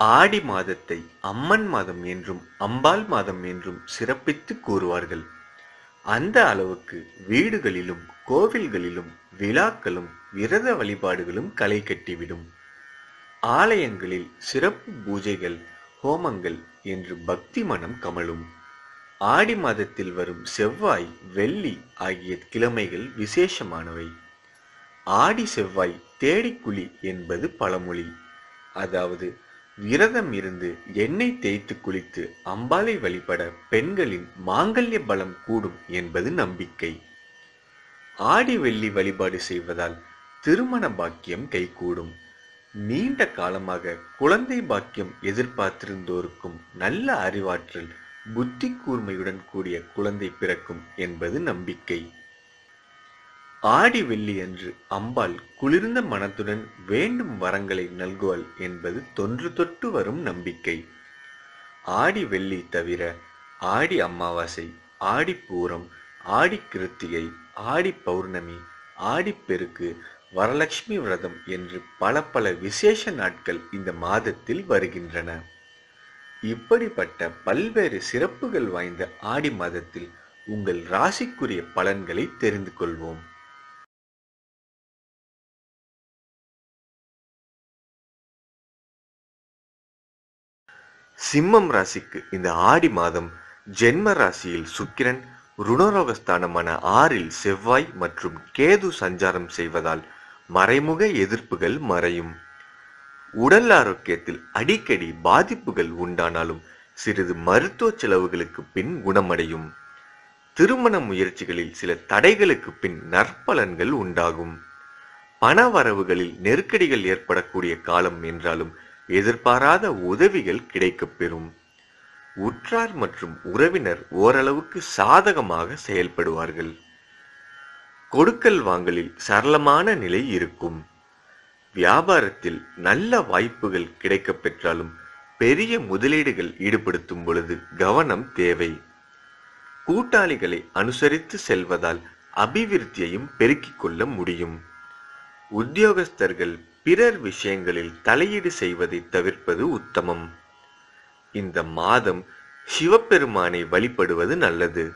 ஆடி மாதத்தை அம்மன் மாதம் என்றும் அம்பாள் மாதம் என்றும் சிறப்பித்து கூறுவார்கள். அந்த அளவுக்கு வீடுகளிலும் கோவில்களிலும் விழாக்களும் விரத வழிபாடுகளும் களை கட்டிவிடும். ஆலயங்களில் சிறப்பு பூஜைகள் ஹோமங்கள் என்று பக்தி மனம் கமழும். ஆடி மாதத்தில் வரும் செவ்வாய் வெள்ளி ஆகிய கிழமைகள் விசேஷமானவை. ஆடி செவ்வாய் தேடிக்குழி என்பது பழமொழி. அதாவது விரதம் இருந்து எண்ணெய் தேய்த்து குளித்து அம்பாளை வழிபட பெண்களின் மாங்கல்ய பலம் கூடும் என்பது நம்பிக்கை. ஆடி வெள்ளி வழிபாடு செய்வதால் திருமண பாக்கியம் கைகூடும். நீண்ட காலமாக குழந்தை பாக்கியம் எதிர்பார்த்திருந்தோருக்கும் நல்ல அறிவாற்றல் புத்தி கூர்மையுடன் கூடிய குழந்தை பிறக்கும் என்பது நம்பிக்கை. ஆடி வெள்ளி அன்று அம்பாள் குளிர்ந்த மனத்துடன் வேண்டும் வரங்களை நல்குவாள் என்பது தொன்று தொட்டு வரும் நம்பிக்கை. ஆடி வெள்ளி தவிர ஆடி அமாவாசை ஆடி பூரம் ஆடி கிருத்திகை ஆடி பௌர்ணமி ஆடிப்பெருக்கு வரலட்சுமி விரதம் என்று பல பல விசேஷ நாட்கள் இந்த மாதத்தில் வருகின்றன. இப்படிப்பட்ட பல்வேறு சிறப்புகள் வாய்ந்த ஆடி மாதத்தில் உங்கள் ராசிக்குரிய பலன்களை தெரிந்து கொள்வோம். சிம்மம் ராசிக்கு இந்த ஆடி மாதம் ஜென்ம ராசியில் சுக்கிரன் ருணரோகஸ்தானமான ஆறில் செவ்வாய் மற்றும் கேது சஞ்சாரம் செய்வதால் மறைமுக எதிர்ப்புகள் மறையும். உடல் ஆரோக்கியத்தில் அடிக்கடி பாதிப்புகள் உண்டானாலும் சிறிது மருத்துவ செலவுகளுக்கு பின் குணமடையும். திருமண முயற்சிகளில் சில தடைகளுக்கு பின் நற்பலன்கள் உண்டாகும். பண வரவுகளில் நெருக்கடிகள் ஏற்படக்கூடிய காலம் என்றாலும் எதிர்பாராத உதவிகள் கிடைக்கப்பெறும் உற்றார் மற்றும் உறவினர் ஓரளவுக்கு சாதகமாக செயல்படுவார்கள். கொடுக்கல் வாங்கலில் சரளமான நிலை இருக்கும். வியாபாரத்தில் நல்ல வாய்ப்புகள் கிடைக்கப் பெற்றாலும் பெரிய முதலீடுகள் ஈடுபடுத்தும் பொழுது கவனம் தேவை. கூட்டாளிகளை அனுசரித்து செல்வதால் அபிவிருத்தியையும் பெருக்கிக் கொள்ள முடியும். உத்தியோகஸ்தர்கள் பிறர் விஷயங்களில் தலையீடு செய்வதை தவிர்ப்பது உத்தமம். இந்த மாதம் சிவபெருமானை வழிபடுவது நல்லது.